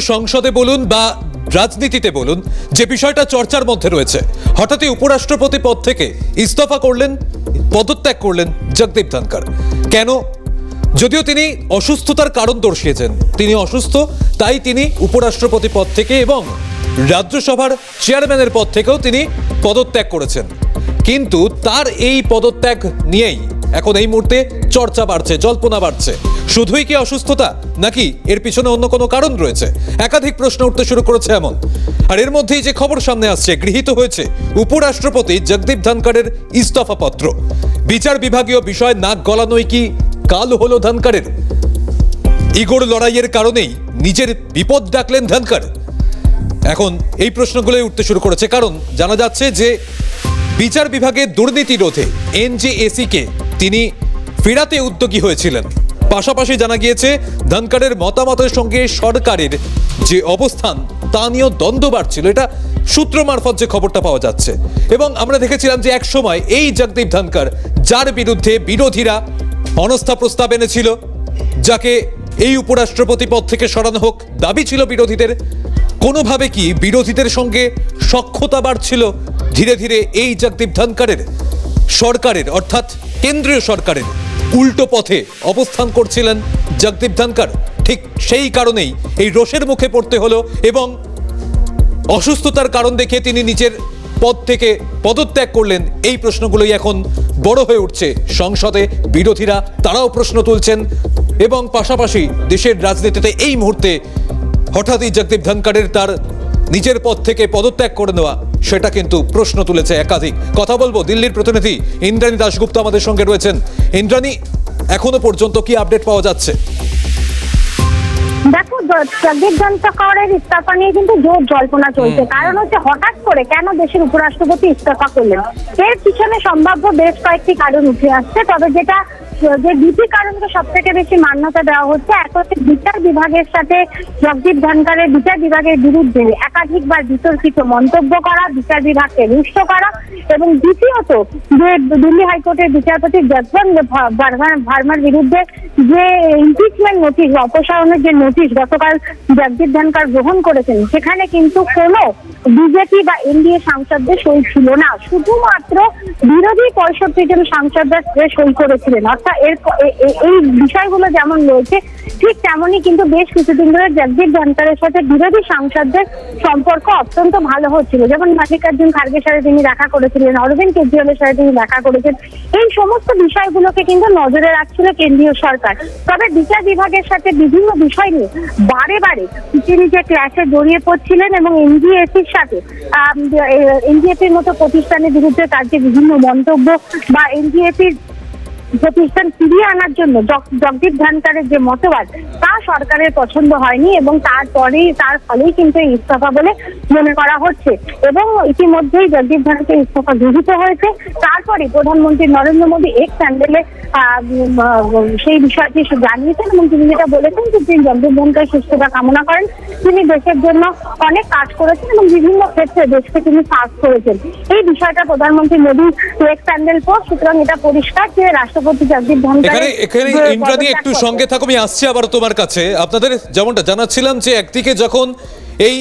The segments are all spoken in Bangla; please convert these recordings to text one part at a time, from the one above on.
সংসদে বলুন বা রাজনীতিতে বলুন, যে বিষয়টা চর্চার মধ্যে রয়েছে, হঠাৎই উপরাষ্ট্রপতি পদ থেকে ইস্তফা করলেন, পদত্যাগ করলেন জগদীপ ধনকর কেন? যদিও তিনি অসুস্থতার কারণ দর্শিয়েছেন, তিনি অসুস্থ, তাই তিনি উপরাষ্ট্রপতি পদ থেকে এবং রাজ্যসভার চেয়ারম্যানের পদ থেকেও তিনি পদত্যাগ করেছেন। কিন্তু তার এই পদত্যাগ নিয়েই এখন এই মুহূর্তে চর্চা বাড়ছে, জল্পনা বাড়ছে। শুধুই কি অসুস্থতা, নাকি এর পিছনে অন্য কোনো কারণ রয়েছে? একাধিক প্রশ্ন উঠতে শুরু করেছে এমন। আর এর মধ্যেই যে খবর সামনে আসছে, গৃহীত হয়েছে উপরাষ্ট্রপতি জগদীপ ধনকরের ইস্তফা পত্র। বিচার বিভাগীয় বিষয় নাক গলানোই কি কাল হলো ধনকরের ইগোর লড়াইয়ের কারণেই নিজের বিপদ ডাকলেন ধনকর এখন এই প্রশ্নগুলোই উঠতে শুরু করেছে, কারণ জানা যাচ্ছে যে বিচার বিভাগে দুর্নীতি রোধে এনজেএসি কে তিনি ফেরাতে উদ্যোগী হয়েছিলেন। পাশাপাশি জানা গিয়েছে ধনকারের মতামতের সঙ্গে সরকারের যে অবস্থান, তা নিয়েও দ্বন্দ্ব বাড়ছিল। এটা সূত্র মারফত যে খবরটা পাওয়া যাচ্ছে। এবং আমরা দেখেছিলাম যে এক সময় এই জগদীপ ধনকার যার বিরুদ্ধে বিরোধীরা অনস্থা প্রস্তাব এনেছিল, যাকে এই উপরাষ্ট্রপতি পদ থেকে সরানো হোক, দাবি ছিল বিরোধীদের। কোনোভাবে কি বিরোধীদের সঙ্গে সক্ষতা বাড়ছিল? ধীরে ধীরে এই জগদীপ ধনকরের সরকারের, অর্থাৎ কেন্দ্রীয় সরকারের উল্টো পথে অবস্থান করছিলেন জগদীপ ধনকর ঠিক সেই কারণেই এই রোষের মুখে পড়তে হলো এবং অসুস্থতার কারণ দেখে তিনি নিজের পদ থেকে পদত্যাগ করলেন। এই প্রশ্নগুলোই এখন বড় হয়ে উঠছে সংসদে। বিরোধীরা তারাও প্রশ্ন তুলছেন এবং পাশাপাশি দেশের রাজনীতিতে এই মুহূর্তে হঠাৎই জগদীপ ধনকরের তার নিজের পদ থেকে পদত্যাগ করে নেওয়া সেটা কিন্তু প্রশ্ন তুলেছে একাধিক। কথা বলব দিল্লির প্রতিনিধি ইন্দ্রাণী দাশগুপ্ত আমাদের সঙ্গে রয়েছেন। ইন্দ্রাণী এখনও পর্যন্ত কি আপডেট পাওয়া যাচ্ছে? দেখো জ- জগদীপ ধনকরের ইস্তফা নিয়ে কিন্তু জোর জল্পনা চলছে। কারণ হচ্ছে হঠাৎ করে কেন দেশের উপরাষ্ট্রপতি ইস্তফা করলেন? এর পিছনে সম্ভাব্য বেশ কয়েকটি কারণ উঠে আসছে তবে যেটা যে দুটি কারণকে সব থেকে বেশি মান্যতা দেওয়া হচ্ছে, এক হচ্ছে বিচার বিভাগের সাথে জগদীপ ধনকরের বিচার বিভাগের বিরুদ্ধে একাধিকবার বিতর্কিত মন্তব্য করা, বিচার বিভাগকে রুষ্ট করা এবং দ্বিতীয়ত যে দিল্লি হাইকোর্টের বিচারপতি জগবন্ত ভার্মার বিরুদ্ধে যে ইমপিচমেন্ট নোটিশ অপসারণের যে নোটিশ গতকাল জগদীপ ধনকর গ্রহণ করেছেন, সেখানে কিন্তু কোনো বিজেপি বা এনডিএ সাংসদদের সই ছিল না। শুধুমাত্র বিরোধী পঁয়ষট্টি জন সাংসদরা সই করেছিলেন। অর্থাৎ এর এই বিষয়গুলো যেমন রয়েছে, ঠিক তেমনই কিন্তু বেশ কিছুদিন ধরে জগদীপ ধনকরের সাথে বিরোধী সাংসদদের সম্পর্ক অত্যন্ত ভালো হচ্ছিল। যেমন মাল্লিকার্জুন খার্গের সাথে তিনি দেখা করেছিলেন, অরবিন্দ কেজরিওয়ালের সাথে তিনি দেখা করেছেন। এই সমস্ত বিষয়গুলোকে কিন্তু নজরে রাখছিল কেন্দ্রীয় সরকার। তবে বিচার বিভাগের সাথে বিভিন্ন বিষয় নিয়ে বারে বারে তিনি যে ক্লাসে জড়িয়ে পড়ছিলেন এবং এনজিএসির সাথে এনজিএসির মতো প্রতিষ্ঠানের বিরুদ্ধে তার যে বিভিন্ন মন্তব্য বা এনজিএসির প্রতিষ্ঠান ফিরিয়ে আনার জন্য জগদীপ ধনকরের যে মতবাদ, তা সরকারের পছন্দ হয়নি এবং তারপরেই, তার ফলেই কিন্তু এই ইস্তফা বলে মনে করা হচ্ছে। এবং ইতিমধ্যেই জগদীপ ধনকের ইস্তফা গৃহীত হয়েছে। তারপরে প্রধানমন্ত্রী নরেন্দ্র মোদী এক স্যান্ডেলে সেই বিষয়টি জানিয়েছেন এবং তিনি যেটা বলেছেন যে তিনি জগদীপ ধনকর সুস্থতা কামনা করেন। তিনি দেশের জন্য অনেক কাজ করেছেন এবং বিভিন্ন ক্ষেত্রে দেশকে তিনি সার্ভ করেছেন। এই বিষয়টা প্রধানমন্ত্রী মোদী এক স্যান্ডেল পর সুতরাং এটা পরিষ্কার যে রাষ্ট্রপতি জগদীপ ধনকর এখানে একটু সঙ্গে থাকো আমি আসছি আবার তোমার কাছে। আপনাদের যেমনটা জানাচ্ছিলাম যে একদিকে যখন এই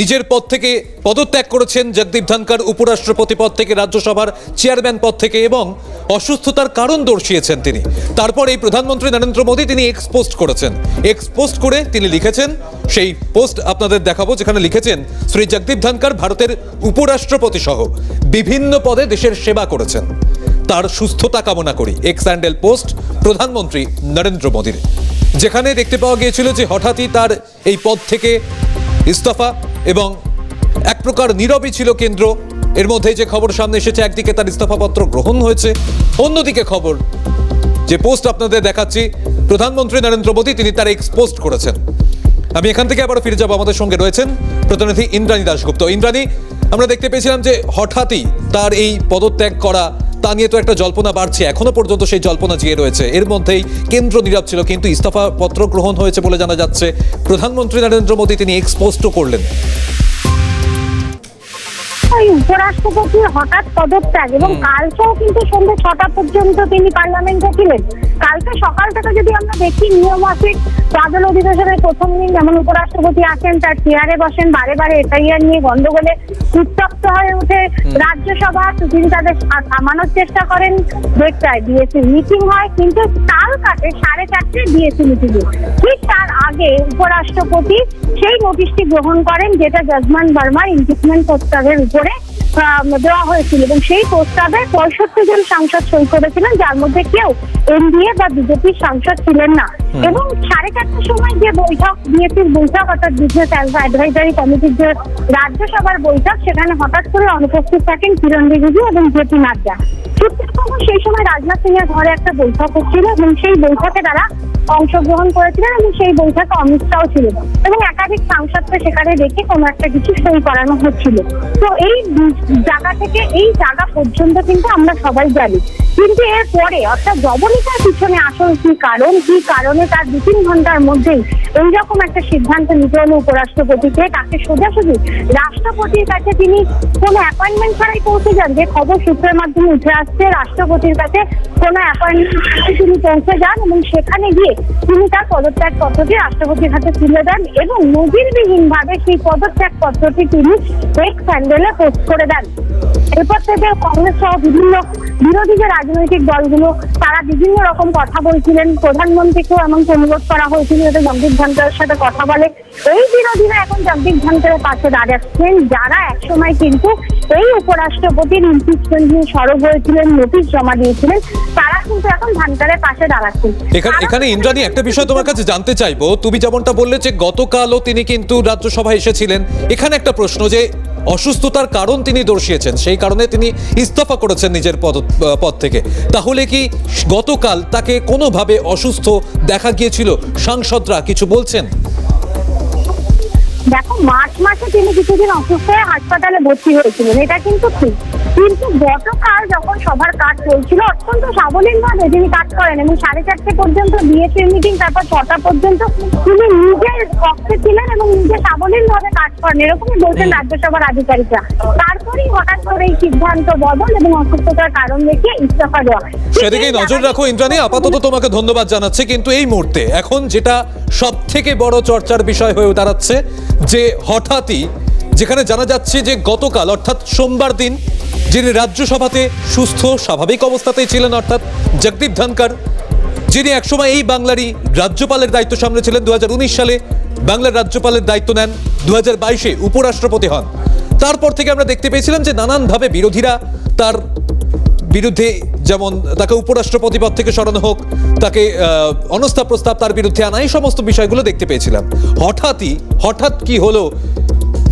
নিজের পদ থেকে পদত্যাগ করেছেন জগদীপ ধনকর উপরাষ্ট্রপতি পদ থেকে রাজ্যসভার চেয়ারম্যান পদ থেকে এবং অসুস্থতার কারণ দর্শিয়েছেন তিনি। তারপর এই প্রধানমন্ত্রী নরেন্দ্র মোদী তিনি এক্সপোস্ট করেছেন। এক্সপোস্ট করে তিনি লিখেছেন সেই পোস্ট আপনাদের দেখাবো যেখানে লিখেছেন শ্রী জগদীপ ধনকর ভারতের উপরাষ্ট্রপতি সহ বিভিন্ন পদে দেশের সেবা করেছেন। তার সুস্থতা কামনা করি। এক্স স্যান্ডেল পোস্ট প্রধানমন্ত্রী নরেন্দ্র মোদীর। যেখানে দেখতে পাওয়া গিয়েছিল যে হঠাৎই তার এই পদ থেকে ইস্তফা এবং এক প্রকার নীরবই ছিল কেন্দ্র। এর মধ্যে যে খবর সামনে এসেছে, একদিকে তার ইস্তফাপত্র গ্রহণ হয়েছে, অন্যদিকে খবর যে পোস্ট আপনাদের দেখাচ্ছি, প্রধানমন্ত্রী নরেন্দ্র মোদী, তিনি তার এক্স পোস্ট করেছেন। আমি এখান থেকে আবার ফিরে যাব, আমাদের সঙ্গে রয়েছেন প্রতিনিধি ইন্দ্রাণী দাশগুপ্ত। ইন্দ্রাণী, আমরা দেখতে পেয়েছিলাম যে হঠাৎই তার এই পদত্যাগ করা তা নিয়ে তো একটা জল্পনা বাড়ছে। এখনও পর্যন্ত সেই জল্পনা জিয়ে রয়েছে। এর মধ্যেই কেন্দ্র নীরব ছিল কিন্তু ইস্তফা পত্র গ্রহণ হয়েছে বলে জানা যাচ্ছে। প্রধানমন্ত্রী নরেন্দ্র মোদী তিনি এক্সপোস্টও করলেন। ওই উপরাষ্ট্রপতির হঠাৎ পদত্যাগ এবং কালকেও কিন্তু সন্ধ্যে ছটা পর্যন্ত তিনি পার্লামেন্টে ছিলেন। কালকে সকাল থেকে যদি আমরা দেখি নিয়মাফিক বাদল অধিবেশনের প্রথম দিন যেমন উপরাষ্ট্রপতি আসেন তার চেয়ারে বসেন বারে বারে এফআইআর নিয়ে গন্ডগোলে উত্তপ্ত হয়ে ওঠে রাজ্যসভা তিনি তাদের থামানোর চেষ্টা করেন দেড়টায় ডিএসসি মিটিং হয়, কিন্তু তাল কাটে সাড়ে চারটে ডিএসসি মিটিং ঠিক তার আগে উপরাষ্ট্রপতি সেই নোটিশটি গ্রহণ করেন, যেটা জজমান বর্মার ইমপিচমেন্ট প্রস্তাবের উপরে। দেওয়া হয়েছিল এবং সেই প্রস্তাবে পঁয়ষট্টি জন সাংসদ সই করেছিলেন যার মধ্যে কেউ এনডিএ বা বিজেপির সাংসদ ছিলেন না। এবং সাড়ে চারটার সময় যে বৈঠক বিএসির বৈঠক অর্থাৎ বিজনেস অ্যাডভাইজারি কমিটির যে রাজ্যসভার বৈঠক সেখানে হঠাৎ করে অনুপস্থিত থাকেন কিরণ রিজিজু এবং জেপি নাড্ডা। খবর সেই সময় রাজনাথ সিং এর ঘরে একটা বৈঠক হচ্ছিল এবং সেই বৈঠকে তারা অংশগ্রহণ করেছিলেন এবং সেই বৈঠকে অমিত শাহ ছিলেন এবং একাধিক সাংসদকে সেখানে রেখে কোনো একটা কিছু সই করানো হচ্ছিল। তো এই জায়গা থেকে এই জায়গা পর্যন্ত কিন্তু আমরা সবাই জানি। কিন্তু এর পরে, অর্থাৎ জবনিকার পিছনে আসল কি কারণ, কি কারণে তার দু তিন ঘণ্টার মধ্যেই এইরকম একটা সিদ্ধান্ত নিতে হলো উপরাষ্ট্রপতিকে, তাকে সোজাসুজি রাষ্ট্রপতির কাছে তিনি কোনো অ্যাপয়েন্টমেন্ট ছাড়াই পৌঁছে যান। যে খবর সূত্রের মাধ্যমে উঠে আসছে, রাষ্ট্রপতির কাছে কোনো অ্যাপয়েন্টমেন্ট তিনি পৌঁছে যান এবং সেখানে গিয়ে তিনি তার পদত্যাগ পত্রটি রাষ্ট্রপতির হাতে তুলে দেন এবং নজিরবিহীন ভাবে সেই পদত্যাগ পত্রটি তিনি এক্স হ্যান্ডেলে পোস্ট করে দেন। এরপর থেকে কংগ্রেস সহ বিভিন্ন বিরোধী যে রাজনৈতিক দলগুলো তারা বিভিন্ন রকম কথা বলছিলেন। প্রধানমন্ত্রীকেও এমনকি অনুরোধ করা হয়েছিল যাতে জগদীপ ধনকরের সাথে কথা বলে। এই বিরোধীরা এখন জগদীপ ধনকরের পাশে দাঁড়াচ্ছেন যারা একসময় কিন্তু এই উপরাষ্ট্রপতির ইমপিচমেন্ট নিয়ে সরব হয়েছিলেন নোটিশ জমা দিয়েছিলেন তারা কিন্তু এখন ধনকরের পাশে দাঁড়াচ্ছেন। এখানে এখানে ইন্দ্রাণী একটা বিষয় তোমার কাছে জানতে চাইব। তুমি যেমনটা বললে যে গতকালও তিনি কিন্তু রাজ্যসভায় এসেছিলেন। এখানে একটা প্রশ্ন যে অসুস্থতার কারণ তিনি দর্শিয়েছেন, সেই কারণে তিনি ইস্তফা করেছেন নিজের পদ পদ থেকে। তাহলে কি গতকাল তাকে কোনোভাবে অসুস্থ দেখা গিয়েছিল? সাংসদরা কিছু বলছেন? দেখো মার্চ মাসে তিনি কিছুদিন অসুস্থ হয়ে হাসপাতালে ভর্তি হয়েছিলেন এটা কিন্তু ঠিক। কিন্তু গতকাল যখন সবার কাজ চলছিল অত্যন্ত সাবলীল ভাবে তিনি কাজ করেন এবং সাড়ে চারটে পর্যন্ত বিএসসি মিটিং তারপর ছটা পর্যন্ত তিনি নিজের কক্ষে ছিলেন এবং নিজে সাবলীল ভাবে কাজ করেন এরকমই বলছেন রাজ্যসভার আধিকারিকরা। তারপরেই হঠাৎ করে এই সিদ্ধান্ত বদল এবং অসুস্থতার কারণ দেখিয়ে ইস্তফা দেওয়া সেদিকেই নজর রাখো ইন্দ্রাণী আপাতত তোমাকে ধন্যবাদ জানাচ্ছি কিন্তু এই মুহূর্তে এখন যেটা সব থেকে বড় চর্চার বিষয় হয়ে দাঁড়াচ্ছে যে হঠাৎই যেখানে জানা যাচ্ছে যে গতকাল, অর্থাৎ সোমবার দিন, যিনি রাজ্যসভাতে সুস্থ, স্বাভাবিক অবস্থাতেই ছিলেন, অর্থাৎ জগদীপ ধনকর যিনি একসময় এই বাংলারই রাজ্যপালের দায়িত্ব সামনে সামলেছিলেন দু সালে, বাংলার রাজ্যপালের দায়িত্ব নেন দু হাজার উপরাষ্ট্রপতি হন। তারপর থেকে আমরা দেখতে পেয়েছিলাম যে নানানভাবে বিরোধীরা তার বিরুদ্ধে যেমন তাকে উপরাষ্ট্রপতি পদ থেকে সরানো হোক, তাকে অনাস্থা প্রস্তাব তার বিরুদ্ধে আনা, এই সমস্ত বিষয়গুলো দেখতে পেয়েছিলাম। হঠাৎই, হঠাৎ কি হলো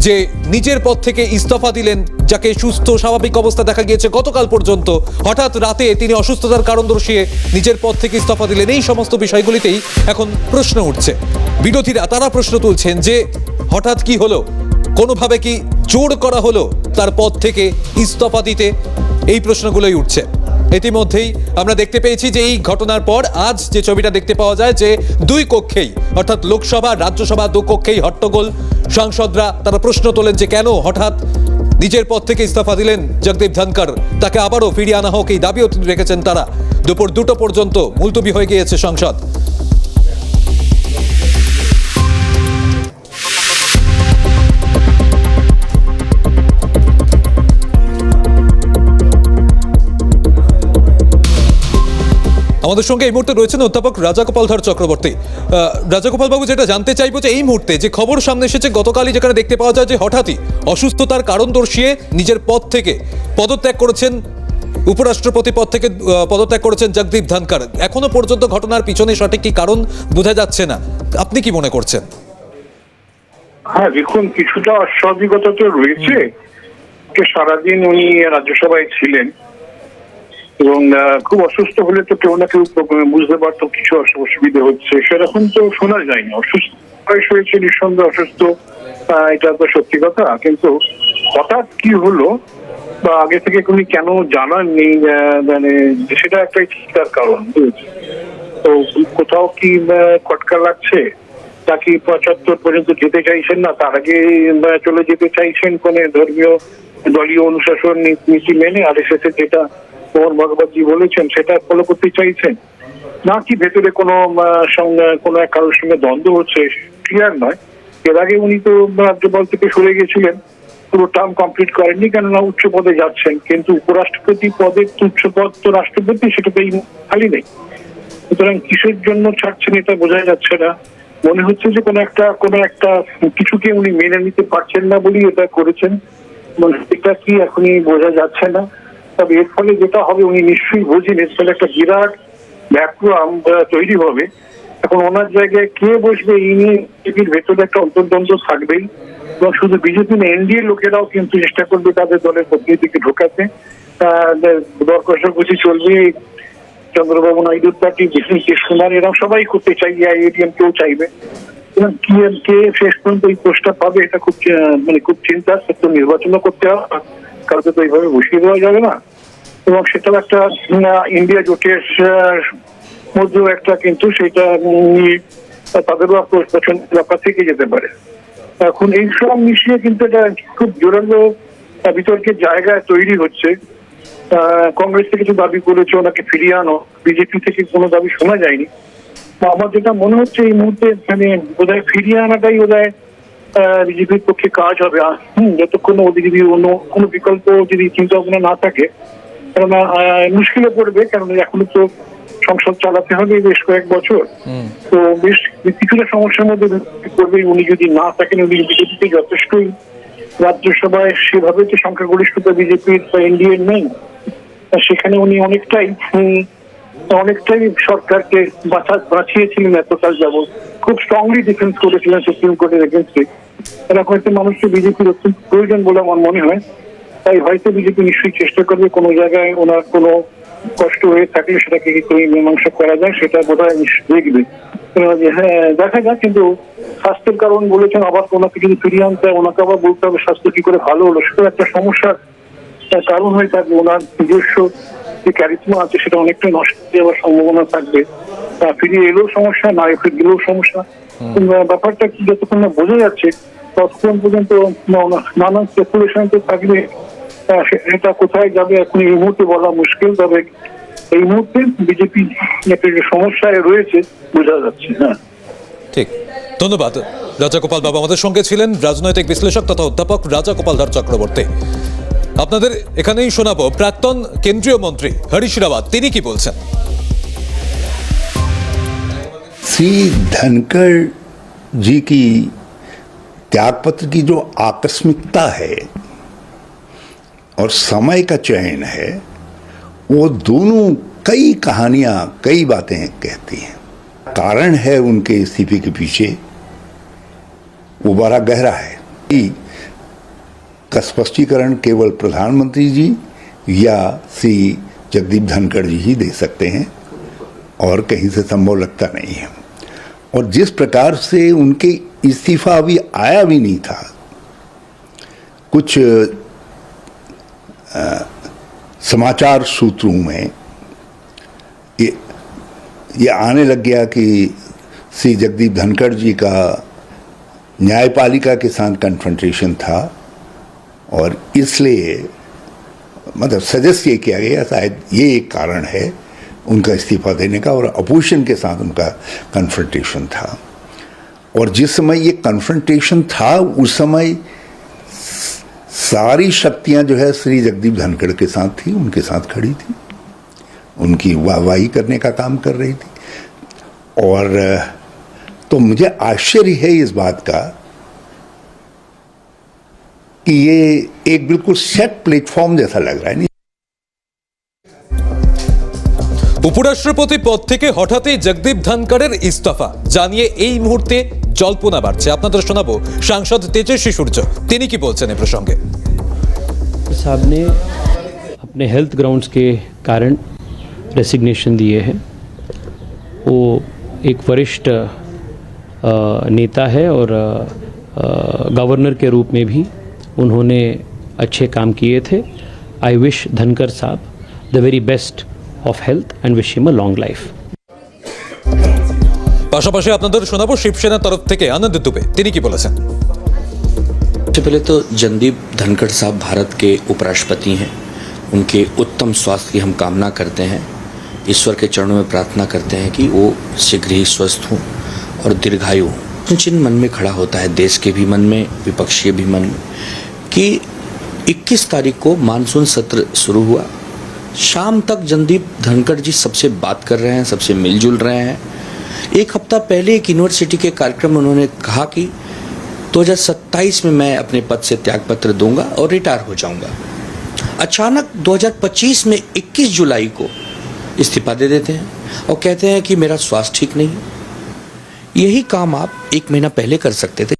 যে নিজের পদ থেকে ইস্তফা দিলেন, যাকে সুস্থ, স্বাভাবিক অবস্থা দেখা গিয়েছে গতকাল পর্যন্ত, হঠাৎ রাতে তিনি অসুস্থতার কারণ দর্শিয়ে নিজের পদ থেকে ইস্তফা দিলেন, এই সমস্ত বিষয়গুলিতেই এখন প্রশ্ন উঠছে। বিরোধীরা, তারা প্রশ্ন তুলছেন যে হঠাৎ কি হলো? কোনোভাবে কি জোর করা হলো তার পদ থেকে ইস্তফা দিতে? এই প্রশ্নগুলোই উঠছে। ইতিমধ্যেই আমরা দেখতে পেয়েছি যে এই ঘটনার পর আজ যে ছবিটা দেখতে পাওয়া যায় যে দুই কক্ষেই, অর্থাৎ লোকসভা, রাজ্যসভা দু কক্ষেই হট্টগোল। সাংসদরা তারা প্রশ্ন তোলেন যে কেন হঠাৎ নিজের পদ থেকে ইস্তফা দিলেন জগদীপ ধনকর তাকে আবারও ফিরিয়ে আনা হোক এই দাবিও রেখেছেন তারা। দুপুর দুটো পর্যন্ত মুলতবি হয়ে গিয়েছে সংসদ। আমাদের সঙ্গে এই মুহূর্তে রয়েছেন অধ্যাপক রাজাগোপাল ধর চক্রবর্তী। আহ, রাজাগোপাল বাবু যেটা জানতে চাইব যে এই মুহূর্তে যে খবর সামনে এসেছে গতকালই যেখানে দেখতে পাওয়া যায় যে হঠাৎই অসুস্থতার কারণ দর্শিয়ে নিজের পদ থেকে পদত্যাগ করেছেন উপরাষ্ট্রপতি পদ থেকে পদত্যাগ করেছেন জগদীপ ধনকর এখনও পর্যন্ত ঘটনার পিছনে সঠিক কি কারণ বোঝা যাচ্ছে না। আপনি কি মনে করছেন? হ্যাঁ দেখুন কিছুটা অস্বাভাবিকতা তো রয়েছে। সারাদিন উনি রাজ্যসভায় ছিলেন। এবং খুব অসুস্থ হলে তো কেউ না কেউ বুঝতে পারতো কিছু অসু- অসুবিধা হচ্ছে। সেরকম তো শোনা যায়নি। অসুস্থ বয়স হয়েছে, নিঃসন্দেহে অসুস্থ। এটা তো সত্যি কথা। কিন্তু হঠাৎ কি হলো বা আগে থেকে উনি কেন জানাননি মানে সেটা একটা চিন্তার কারণ তো কোথাও কি খটকা লাগছে? নাকি পঁচাত্তর পর্যন্ত যেতে চাইছেন না? তার আগে চলে যেতে চাইছেন কোন ধর্মীয় দলীয় অনুশাসন নী- নীতি মেনে, আর এস যেটা মোহন ভগবতজি বলেছেন? সেটা ফলো করতে চাইছেন? নাকি ভেতরে কোনো সঙ্গে, কোনো এক কারোর সঙ্গে দ্বন্দ্ব হচ্ছে? ক্লিয়ার নয়। এর আগে উনি তো রাজ্যপাল থেকে সরে গেছিলেন। পুরো টার্ম কমপ্লিট করেননি কেননা উচ্চ পদে যাচ্ছেন। কিন্তু উপরাষ্ট্রপতি পদে উচ্চ পদ তো রাষ্ট্রপতি সেটা তো খালি নেই। সুতরাং কিসের জন্য ছাড়ছেন এটা বোঝা যাচ্ছে না। মনে হচ্ছে যে কোনো একটা কোনো একটা কিছুকে উনি মেনে নিতে পারছেন না বলেই এটা করেছেন। এটা কি এখনই বোঝা যাচ্ছে না। তবে এর ফলে যেটা হবে, উনি নিশ্চয়ই বোঝেন, এর ফলে একটা বিরাট ব্যাকগ্রাউন্ড তৈরি হবে। এখন ওনার জায়গায় কে বসবে, এই নিয়ে বিজেপির ভেতরে একটা অন্তর্দ্বন্দ্ব থাকবেই। এবং শুধু বিজেপি না, এনডিএ লোকেরাও কিন্তু চেষ্টা করবে তাদের দলের প্রতিনিধিকে ঢোকাতে। দর কষাকষি চলবে। চন্দ্রবাবু নাইডুর পার্টি নীতিশ কুমার এরকম সবাই করতে চাই আইএডিএম কেউ চাইবে। এবং কি এম কে শেষ পর্যন্ত এই পোস্টটা পাবে, এটা খুব মানে খুব চিন্তা সে তো নির্বাচনও করতে হবে। কাউকে তো এইভাবে বসিয়ে দেওয়া যাবে না। এবং সেটাও একটা ইন্ডিয়া জোটের মধ্যেও একটা কিন্তু সেটা তাদেরও প্রশ্ন ব্যাপার থেকে যেতে পারে। এখন এই সব মিশিয়ে কিন্তু এটা খুব জোরালো বিতর্কের জায়গায় তৈরি হচ্ছে। কংগ্রেস থেকে কিছু দাবি করেছে, ওনাকে ফিরিয়ে আনো। বিজেপি থেকে কোনো দাবি শোনা যায়নি। আমার যেটা মনে হচ্ছে এই মুহূর্তে মানে বোধহয় ফিরিয়ে আনাটাই বোধহয় বিজেপির পক্ষে কাজ হবে। যতক্ষণ যদি অন্য কোনো বিকল্প যদি চিন্তা ভাবনা না থাকে কেননা মুশকিলে পড়বে কেননা এখনও তো সংসদ চালাতে হবে বেশ কয়েক বছর। তো বেশ কিছুটা সমস্যার মধ্যে পড়বে। উনি যদি না থাকেন উনি বিজেপিতে যথেষ্টই রাজ্যসভায় সেভাবে তো সংখ্যাগরিষ্ঠতা বিজেপির বা এনডিএ নেই সেখানে উনি অনেকটাই অনেকটাই সরকারকে বাঁচা বাঁচিয়েছিলেন এতকাল যাবৎ। খুব স্ট্রংলি ডিফেন্স করেছিলেন সুপ্রিম কোর্টের এগেনস্টে এরকম একটা মানুষকে বিজেপির অত্যন্ত প্রয়োজন বলে আমার মনে হয়। তাই হয়তো বিজেপি নিশ্চয়ই চেষ্টা করবে কোনো জায়গায় ওনার কোনো কষ্ট হয়ে থাকলে সেটাকে কি করে মীমাংসা করা যায় সেটা বোধ হয় দেখবে। হ্যাঁ দেখা যাক কিন্তু স্বাস্থ্যের কারণ বলেছেন আবার ওনাকে যদি ফিরিয়ে আনতে হয় ওনাকে আবার বলতে হবে স্বাস্থ্য কি করে ভালো হলো সেটা একটা সমস্যার কারণ হয়ে থাকবে। ওনার নিজস্ব যে ক্যারিজমা আছে সেটা অনেকটাই নষ্ট হয়ে যাওয়ার সম্ভাবনা থাকবে। ফিরিয়ে এলেও সমস্যা না ফিরে গেলেও সমস্যা। ব্যাপারটা কি যতক্ষণ না বোঝা যাচ্ছে ততক্ষণ পর্যন্ত না- নানান স্পেকুলেশন তো থাকবে তা সে- এটা কোথায় যাবে এখন এই মুহূর্তে বলা মুশকিল তবে এই মুহূর্তে বিজেপি একটা যে সমস্যায় রয়েছে বোঝা যাচ্ছে হ্যাঁ ঠিক ধন্যবাদ রাজা গোপাল বাবু আমাদের সঙ্গে ছিলেন রাজনৈতিক বিশ্লেষক তথা অধ্যাপক রাজা গোপাল ধর চক্রবর্তী আপনাদের এখানেই শোনাবো প্রাক্তন কেন্দ্রীয় মন্ত্রী হরিশ রাওয়াত তিনি কি বলছেন श्री धनखड़ जी की त्यागपत्र की जो आकस्मिकता है और समय का चयन है, वो दोनों कई कहानियाँ, कई बातें कहती हैं। कारण है उनके इस्तीफे के पीछे, वो बड़ा गहरा है। कि स्पष्टीकरण केवल प्रधानमंत्री जी या श्री जगदीप धनखड़ जी ही दे सकते हैं, और कहीं से संभव लगता नहीं है। और जिस प्रकार से उनके इस्तीफा अभी आया भी नहीं था। कुछ अ, समाचार सूत्रों में ये ये आने लग गया कि श्री जगदीप धनखड़ जी का न्यायपालिका के साथ कन्फ्रंटेशन था और इसलिए मतलब सजेस्ट ये किया गया शायद ये एक कारण है उनका इस्तीफा देने का और अपोजिशन के साथ उनका कन्फ्रंटेशन था। और जिस समय ये कन्फ्रंटेशन था, उस समय सारी शक्तियाँ जो है श्री जगदीप धनखड़ के साथ थी, उनके साथ खड़ी थी। उनकी वाहवाही करने का काम कर रही थी। और तो मुझे आश्चर्य है इस बात का कि ये एक बिल्कुल सेट प्लेटफॉर्म जैसा लग रहा है। উপরাষ্ট্রপতি পদ থেকে হঠাৎই জগদীপ ধনকরের ইস্তফা জানিয়ে এই মুহূর্তে জল্পনা বাড়ছে আপনাদের শোনাবো সাংসদ তেজস্বী সূর্য তিনি কি বলছেন এ প্রসঙ্গে साहब ने अपने हेल्थ ग्राउंड्स के कारण रेसिग्नेशन दिए हैं वो एक वरिष्ठ अ, नेता है और अ, अ, गवर्नर के रूप में भी उन्होंने अच्छे काम किए थे आई विश धनकर साहब the very best of health and wish him a long life পাশাপাশি আপনাদের শোনাবো শিবসেনার তরফ থেকে আনন্দ দুবে তিনি কি বলেছেন सबसे पहले तो जनदीप धनखड़ साहब भारत के उपराष्ट्रपति हैं उनके उत्तम स्वास्थ्य की हम कामना करते हैं ईश्वर के चरणों में प्रार्थना करते हैं कि वो शीघ्र ही स्वस्थ हों और दीर्घायु हों चिन्ह मन में खड़ा होता है देश के भी मन में विपक्ष के भी मन में कि 21 तारीख को मानसून सत्र शुरू हुआ शाम तक जनदीप धनखड़ जी सबसे बात कर रहे हैं सबसे मिलजुल रहे हैं एक हफ्ता पहले एक यूनिवर्सिटी के कार्यक्रम में उन्होंने कहा कि 2027 में मैं अपने पद से त्यागपत्र दूंगा और रिटायर हो जाऊंगा अचानक 2025 में 21 जुलाई को इस्तीफा दे देते हैं और कहते हैं कि मेरा स्वास्थ्य ठीक नहीं है यही काम आप एक महीना पहले कर सकते थे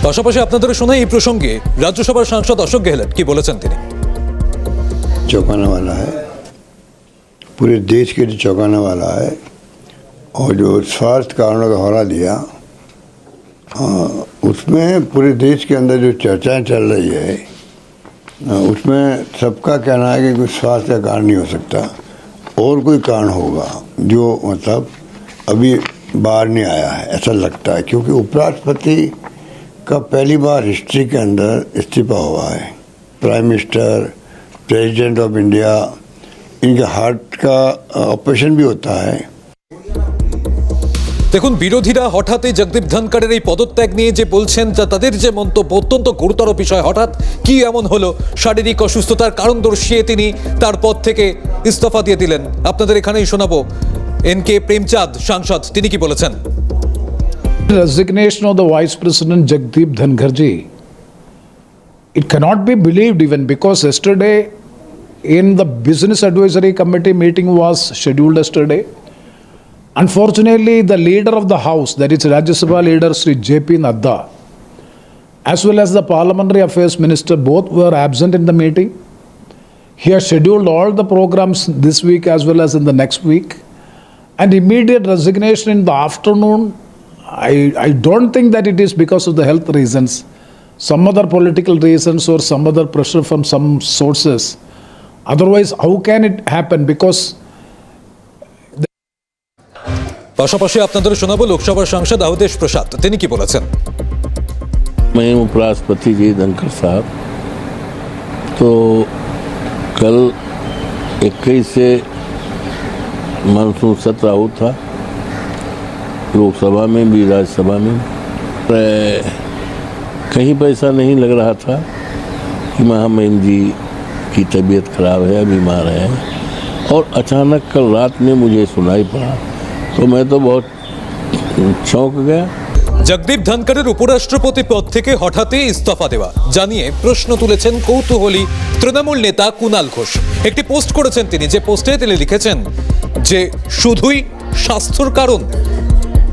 পাশাপাশি আপনাদের শোনা এই প্রসঙ্গে রাজ্যসভার সাংসদ অশোক গেহলট কি বলেছেন তিনি चौंकाने वाला है। पूरे देश के लिए चौंकाने वाला है। और जो स्वास्थ्य कारणों का हवाला दिया उसमें पूरे देश के अंदर जो चर्चाएँ चल रही है उसमें सबका कहना है कि कोई स्वास्थ्य का कारण नहीं हो सकता। और कोई कारण होगा जो मतलब अभी बाहर नहीं आया है, ऐसा लगता है। क्योंकि उपराष्ट्रपति का पहली बार हिस्ट्री के अंदर इस्तीफा हुआ है। Prime minister president of India इनके हार्ट का ऑपरेशन भी होता है দেখুন বিরোধীরা হঠাৎই জগদীপ ধনকরের এই পদত্যাগ নিয়ে যে বলছেন তা তাদের যে মন্তব্য অত্যন্ত গুরুতর বিষয় হঠাৎ কি এমন হলো শারীরিক অসুস্থতার কারণ দর্শিয়ে তিনি তার পদ থেকে ইস্তফা দিয়ে দিলেন আপনাদের এখানেই শোনাবো এন কে প্রেমচাঁদ সাংসদ তিনি কি বলেছেন resignation of the Vice President Jagdeep Dhangarji, It cannot be believed even because yesterday in the Business Advisory Committee meeting was scheduled yesterday. Unfortunately, the leader of the House, that is Rajya Sabha leader Sri JP Nadda, as well as the Parliamentary Affairs Minister, both were absent in the meeting. He has scheduled all the programs this week as well as in the next week. And immediate resignation in the afternoon, I, I don't think that it is because of the health reasons, some other political reasons or some other pressure from some sources. Otherwise, how can it happen? Because পাশাপাশি আপনাদের শোনাবো লোকসভার সাংসদ আহুদেশ প্রসাদ তিনি কি বলেছেন मैं उपराष्ट्रपति जी धनखड़ साहब तो कल 21 से मानसून सत्र आउट था लोकसभा में भी राज्यसभा में पर कहीं पर ऐसा नहीं लग रहा था कि महामहिम जी की तबीयत खराब है बीमार है और अचानक कल रात में मुझे सुनाई पड़ा तो मैं तो बहुत चौंक गया জগদীপ ধনকরের উপরাষ্ট্রপতি পদ থেকে হঠাৎই ইস্তফা দেওয়া জানিয়ে প্রশ্ন তুলেছেন কৌতূহলী তৃণমূল নেতা কুনাল ঘোষ একটি পোস্ট করেছেন তিনি যে পোস্টে তিনি লিখেছেন যে শুধুই স্বাস্থ্যর কারণ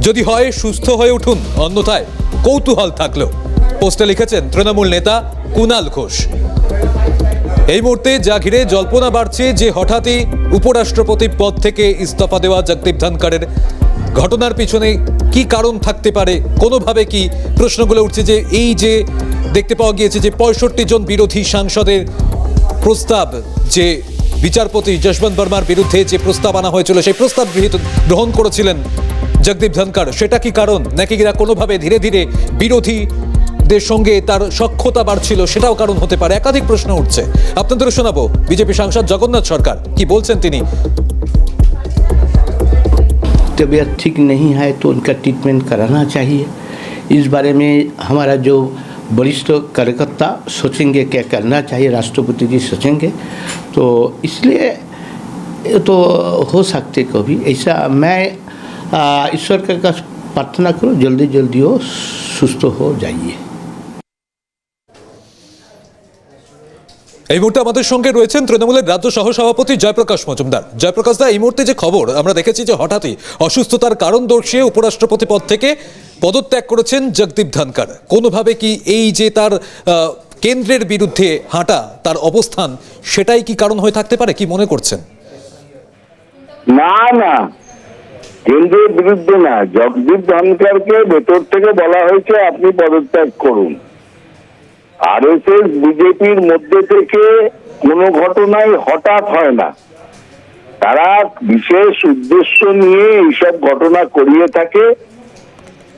যদি হয় সুস্থ হয়ে উঠুন অন্যথায় কৌতূহল থাকলো পোস্টে লিখেছেন, তৃণমূল নেতা কুনাল ঘোষ। এই মুহূর্তে যা ঘিরে জল্পনা বাড়ছে যে হঠাৎই উপরাষ্ট্রপতি পদ থেকে ইস্তফা দেওয়া জগদীপ ধনকরের ঘটনার পিছনে কি কারণ থাকতে পারে, কোনোভাবে কি প্রশ্নগুলো উঠছে যে এই যে দেখতে পাওয়া গিয়েছে যে পঁয়ষট্টি জন বিরোধী সাংসদের প্রস্তাব, যে বিচারপতি যশবন্ত বর্মার বিরুদ্ধে যে প্রস্তাব আনা হয়েছিল, সেই প্রস্তাব গৃহীত, গ্রহণ করেছিলেন জগদীপ ধনকর সেটা কি কারণ? নাকি এরা কোনোভাবে ধীরে ধীরে বিরোধী দের সঙ্গে তার সক্ষতা বাড়ছিল সেটাও কারণ হতে পারে একাধিক প্রশ্ন উঠছে আপনাদের শোনাবো বিজেপি সাংসদ জগন্নাথ সরকার কি বলছেন তিনি तबीयत ठीक नहीं है तो उनका ट्रीटमेंट कराना चाहिए इस बारे में हमारा जो वरिष्ठ कार्यकर्ता सोचेंगे क्या करना चाहिए राष्ट्रपति जी सोचेंगे तो इसलिए ये तो हो सकते कभी ऐसा मैं आ, ईश्वर का का प्रार्थना करूँ जल्दी जल्दी हो सुस्त हो जाइए এই মুহূর্তে আমাদের সঙ্গে রয়েছেন তৃণমূলের রাজ্য সহ সভাপতি জয়প্রকাশ মজুমদার। জয়প্রকাশ দা, এই মুহূর্তে যে খবর, আমরা দেখেছি যে হঠাৎই অসুস্থতার কারণ দর্শিয়ে উপরাষ্ট্রপতি পদ থেকে পদত্যাগ করেছেন জগদীপ ধনকর কোনোভাবে কি এই যে তার কেন্দ্রের বিরুদ্ধে হাঁটা, তার অবস্থান, সেটাই কি কারণ হয়ে থাকতে পারে? কি মনে করছেন? না না। কেন্দ্রের বিরুদ্ধে না। জগদীপ ধনকরকে ভেতর থেকে বলা হয়েছে, আপনি পদত্যাগ করুন। আর এস এস বিজেপির মধ্যে থেকে কোনো ঘটনাই হঠাৎ হয় না। তারা বিশেষ উদ্দেশ্য নিয়ে এইসব ঘটনা করিয়ে থাকে।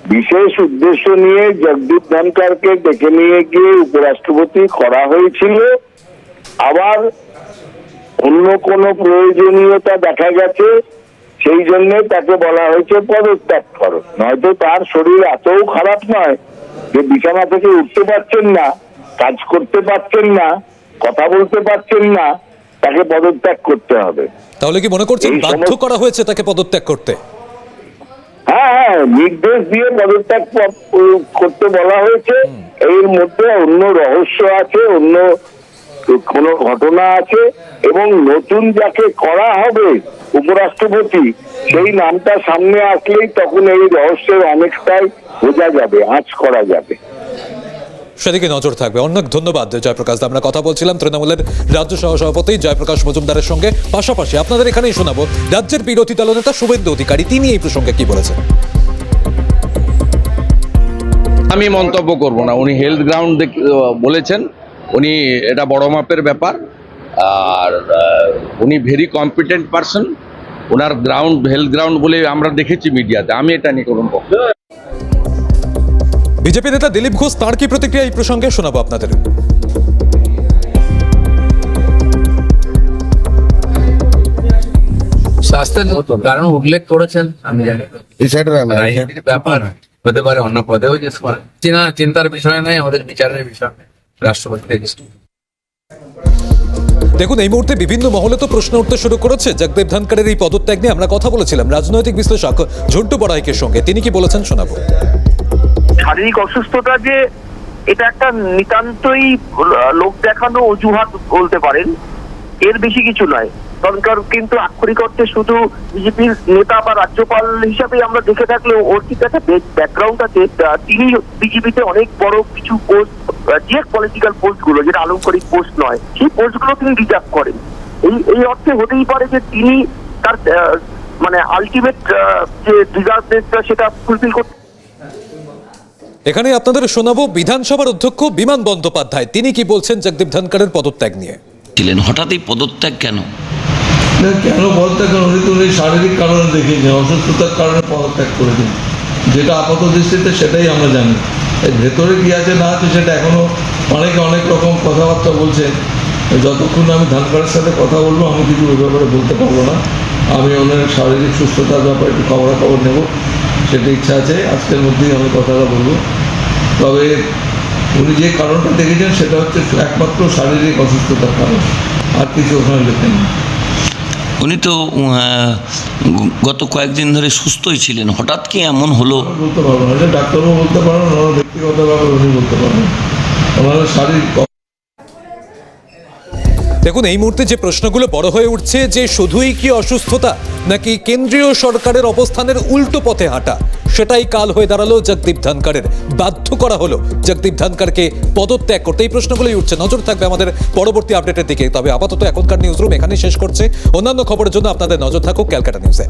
বিশেষ উদ্দেশ্য নিয়ে জগদীপ ধনকারকে ডেকে নিয়ে গিয়ে উপরাষ্ট্রপতি করা হয়েছিল। আবার অন্য কোনো প্রয়োজনীয়তা দেখা গেছে, সেই জন্য তাকে বলা হয়েছে পদত্যাগ করো। নয়তো তার শরীর এতও খারাপ নয় যে বিছানা থেকে উঠতে পারছেন না। কাজ করতে পারছেন না কথা বলতে পারছেন না তাকে পদত্যাগ করতে হবে। তাহলে কি মনে করছেন বাধ্য করা হয়েছে তাকে পদত্যাগ করতে? হ্যাঁ হ্যাঁ নির্দেশ দিয়ে পদত্যাগ করতে বলা হয়েছে। এর মধ্যে অন্য রহস্য আছে অন্য কোন ঘটনা আছে এবং নতুন যাকে করা হবে উপরাষ্ট্রপতি সেই নামটা সামনে আসলেই তখন এই রহস্যের অনেকটাই বোঝা যাবে আঁচ করা যাবে। সেদিকে নজর থাকবে। অনেক ধন্যবাদ, জয়প্রকাশ দা। আমরা কথা বলছিলাম তৃণমূলের রাজ্য সহ সভাপতি জয়প্রকাশ মজুমদারের সঙ্গে। পাশাপাশি আপনাদের এখানেই শোনাবো, রাজ্যের বিরোধী দলনেতা শুভেন্দু অধিকারী, তিনি এই প্রসঙ্গে কি বলেছেন? আমি মন্তব্য করব না। উনি হেলথ গ্রাউন্ড বলেছেন, উনি, এটা বড় মাপের ব্যাপার। আর উনি ভেরি কম্পিটেন্ট পারসন ওনার গ্রাউন্ড হেলথ গ্রাউন্ড বলে আমরা দেখেছি মিডিয়াতে। আমি এটা নিয়ে কোনো বিজেপি নেতা দিলীপ ঘোষ তাঁর কি প্রতিক্রিয়া এই প্রসঙ্গে শোনাবো আপনাদের? স্বাস্থ্যের কারণ উল্লেখ করেছেন আমি জানি। ব্যাপার হতে পারে অন্য পদেও যেতে পারে চিনা চিন্তার বিষয় নয় আমাদের বিচারের বিষয় রাষ্ট্রপতি দেখুন এই মুহূর্তে বিভিন্ন মহলে তো প্রশ্ন উঠতে শুরু করেছে জগদেব ধনকরের এই পদত্যাগ নিয়ে। আমরা কথা বলেছিলাম রাজনৈতিক বিশ্লেষক ঝন্টু বড়াইকের সঙ্গে। তিনি কি বলেছেন শোনাবো? শারীরিক অসুস্থতা যে এটা একটা নিতান্তই লোক দেখানো অজুহাত বলতে পারেন, এর বেশি কিছু নয়। সরকার কিন্তু আক্ষরিক অর্থে শুধু বিজেপির নেতা বা রাজ্যপাল হিসাবে আমরা দেখে থাকলেও ওর কিন্তু একটা ব্যাকগ্রাউন্ড আছে। তিনি বিজেপিতে অনেক বড় কিছু পোস্ট যে পলিটিক্যাল পোস্টগুলো যেটা আলংকারিক পোস্ট নয়, সেই পোস্টগুলো তিনি রিজার্ভ করেন। এই এই অর্থে হতেই পারে যে তিনি তার মানে আলটিমেট যে ডিজার্ভনেসটা সেটা ফুলফিল করতে এখানে আপনাদের শোনাবো বিধানসভার অধ্যক্ষ বিমান বন্দ্যোপাধ্যায়। তিনি কি বলছেন জগদীপ ধনকরের পদত্যাগ নিয়ে? ছিলেন হঠাৎই পদত্যাগ কেন? কেন পদত্যাগ করেন উনি তো উনি শারীরিক কারণে দেখিয়েছেন অসুস্থতার কারণে পদত্যাগ করেছেন। যেটা আপাত দৃষ্টিতে সেটাই আমরা জানি। এর ভেতরে কি আছে না আছে সেটা এখনও অনেকে অনেক রকম কথাবার্তা বলছেন যতক্ষণ আমি ধানকারের সাথে কথা বলব আমি কিছু ওই ব্যাপারে বলতে পারব না। আমি ওনার শারীরিক সুস্থতার ব্যাপারে একটু খবরাখবর নেব। সেটা ইচ্ছা আছে আজকের মধ্যেই আমি কথাটা বলব। তবে উনি যে কারণটা দেখেছেন সেটা হচ্ছে একমাত্র শারীরিক অসুস্থতার কারণ আর কিছু ওখানে লেখেন উনি তো গত কয়েকদিন ধরে সুস্থই ছিলেন। হঠাৎ কি এমন হলো? বলতে পারব না। এটা ডাক্তারবাবু বলতে পারেন ওনার ব্যক্তিগত ব্যাপার উনি বলতে পারবেন। ওনার শারীরিক দেখুন, এই মুহূর্তে যে প্রশ্নগুলো বড় হয়ে উঠছে যে শুধুই কি অসুস্থতা নাকি কেন্দ্রীয় সরকারের অবস্থানের উল্টো পথে হাঁটা, সেটাই কাল হয়ে দাঁড়াল জগদীপ ধনকারের বাধ্য করা হলো জগদীপ ধনকারকে পদত্যাগ করতে। এই প্রশ্নগুলোই উঠছে, নজর থাকবে আমাদের পরবর্তী আপডেটের দিকে। তবে আপাতত এখনকার নিউজরুম এখানেই শেষ করছে। অন্যান্য খবরের জন্য আপনাদের নজর থাকুক ক্যালকাটা নিউজে।